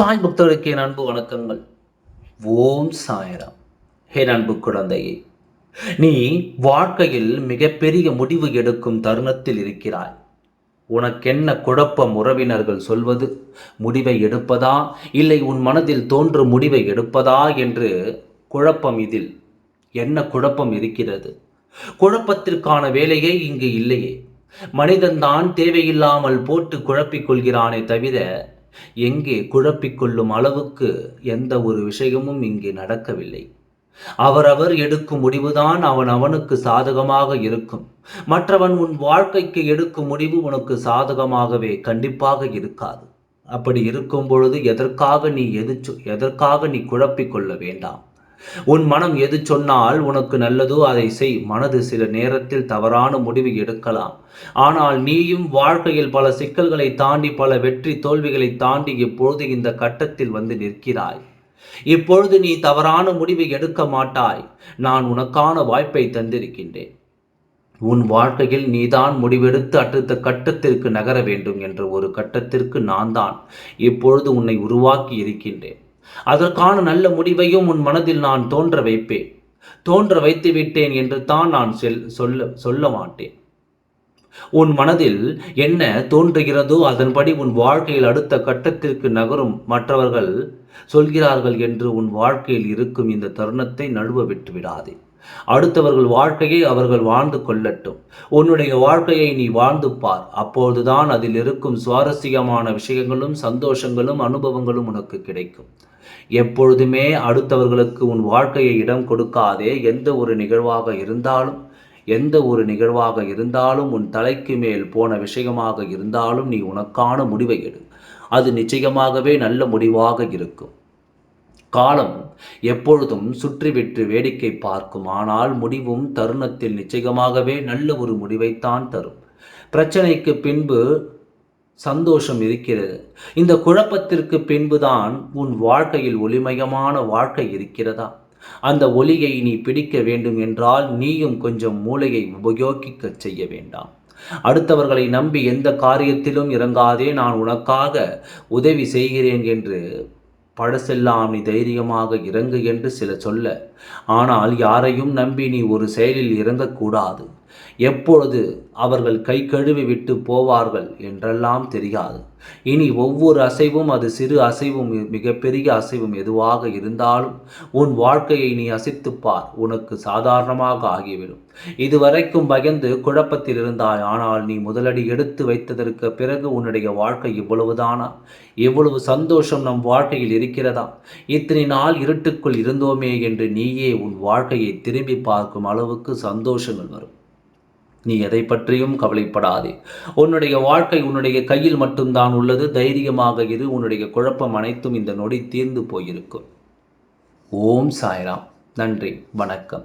சாய் பக்தர்களுக்கு என் அன்பு வணக்கங்கள். ஓம் சாயராம். என் அன்பு குழந்தையே நீ வாழ்க்கையில் மிகப்பெரிய முடிவு எடுக்கும் தருணத்தில் இருக்கிறாய். உனக்கென்ன குழப்பம் உறவினர்கள் சொல்வது? முடிவை எடுப்பதா? இல்லை உன் மனதில் தோன்றும் முடிவை எடுப்பதா? என்று குழப்பம் இதில். என்ன குழப்பம் இருக்கிறது? குழப்பத்திற்கான வேலையே இங்கு இல்லையே. மனிதன்தான் தேவையில்லாமல் போட்டு குழப்பிக் கொள்கிறானே தவிர எங்கே குழப்பிக்கொள்ளும் அளவுக்கு எந்த ஒரு விஷயமும் இங்கே நடக்கவில்லை. அவரவர் எடுக்கும் முடிவுதான் அவன் அவனுக்கு சாதகமாக இருக்கும். மற்றவன் உன் வாழ்க்கைக்கு எடுக்கும் முடிவு உனக்கு சாதகமாகவே கண்டிப்பாக இருக்காது. அப்படி இருக்கும் பொழுது எதற்காக நீ எதிர்ச்சு எதற்காக நீ குழப்பிக்கொள்ள வேண்டாம்? உன் மனம் எது சொன்னால் உனக்கு நல்லதோ அதை செய். மனது சில நேரத்தில் தவறான முடிவு எடுக்கலாம். ஆனால் நீயும் வாழ்க்கையில் பல சிக்கல்களை தாண்டி பல வெற்றி தோல்விகளை தாண்டி இப்பொழுது இந்த கட்டத்தில் வந்து நிற்கிறாய். இப்பொழுது நீ தவறான முடிவை எடுக்க மாட்டாய். நான் உனக்கான வாய்ப்பை தந்திருக்கின்றேன். உன் வாழ்க்கையில் நீதான் முடிவெடுத்து அடுத்த கட்டத்திற்கு நகர வேண்டும் என்ற ஒரு கட்டத்திற்கு நான் தான் இப்பொழுது உன்னை உருவாக்கி இருக்கின்றேன். அதற்கான நல்ல முடிவையும் உன் மனதில் நான் தோன்ற வைப்பேன். தோன்ற வைத்து விட்டேன் என்று தான் நான் செல் சொல்ல சொல்ல மாட்டேன். உன் மனதில் என்ன தோன்றுகிறதோ அதன்படி உன் வாழ்க்கையில் அடுத்த கட்டத்திற்கு நகரும் மற்றவர்கள் சொல்கிறார்கள் என்று உன் வாழ்க்கையில் இருக்கும் இந்த தருணத்தை நழுவ விட்டு விடாதே அடுத்தவர்கள் வாழ்க்கையை அவர்கள் வாழ்ந்து கொள்ளட்டும். உன்னுடைய வாழ்க்கையை நீ வாழ்ந்து பார். அப்போதுதான் அதில் இருக்கும் சுவாரஸ்யமான விஷயங்களும் சந்தோஷங்களும் அனுபவங்களும் உனக்கு கிடைக்கும். எப்பொழுதுமே அடுத்தவர்களுக்கு உன் வாழ்க்கையை இடம் கொடுக்காதே. எந்த ஒரு நிகழ்வாக இருந்தாலும் எந்த ஒரு நிகழ்வாக இருந்தாலும் உன் தலைக்கு மேல் போன விஷயமாக இருந்தாலும் நீ உனக்கான முடிவை எடு. அது நிச்சயமாகவே நல்ல முடிவாக இருக்கும். காலம் எப்பொழுதும் சுற்றிவிட்டு வேடிக்கை பார்க்கும். ஆனால் முடிவும் தருணத்தில் நிச்சயமாகவே நல்ல ஒரு முடிவைத்தான் தரும். பிரச்சனைக்கு பின்பு சந்தோஷம் இருக்கிறது. இந்த குழப்பத்திற்கு பின்புதான் உன் வாழ்க்கையில் ஒளிமயமான வாழ்க்கை இருக்கிறதா? அந்த ஒளியை நீ பிடிக்க வேண்டும் என்றால் நீயும் கொஞ்சம் மூளையை உபயோகிக்க செய்ய வேண்டாம். அடுத்தவர்களை நம்பி எந்த காரியத்திலும் இறங்காதே நான் உனக்காக உதவி செய்கிறேன் என்று பழசெல்லாம் நீ தைரியமாக இறங்கு என்று சில சொல்ல ஆனால் யாரையும் நம்பி நீ ஒரு செயலில் இறங்கக்கூடாது. எப்பொழுது அவர்கள் கை கழுவி விட்டு போவார்கள் என்றெல்லாம் தெரியாது. இனி ஒவ்வொரு அசைவும் அது சிறு அசைவும் மிகப்பெரிய அசைவும் எதுவாக இருந்தாலும் உன் வாழ்க்கையை நீ அசைத்துப்பார் உனக்கு சாதாரணமாக ஆகிவிடும். இதுவரைக்கும் பயந்து குழப்பத்தில் இருந்தாய் ஆனால் நீ முதலடி எடுத்து வைத்ததற்கு பிறகு உன்னுடைய வாழ்க்கை இவ்வளவுதானா? எவ்வளவு சந்தோஷம் நம் வாழ்க்கையில் இருக்கிறதா? இத்தனை நாள் இருட்டுக்குள் இருந்தோமே என்று நீயே உன் வாழ்க்கையை திரும்பி பார்க்கும் அளவுக்கு சந்தோஷங்கள் வரும். நீ எதை பற்றியும் கவலைப்படாதே. உன்னுடைய வாழ்க்கை உன்னுடைய கையில் மட்டும்தான் உள்ளது. தைரியமாக இரு. உன்னுடைய குழப்பம் அனைத்தும் இந்த நொடி தீர்ந்து போயிருக்கும். ஓம் சாய்ராம். நன்றி. வணக்கம்.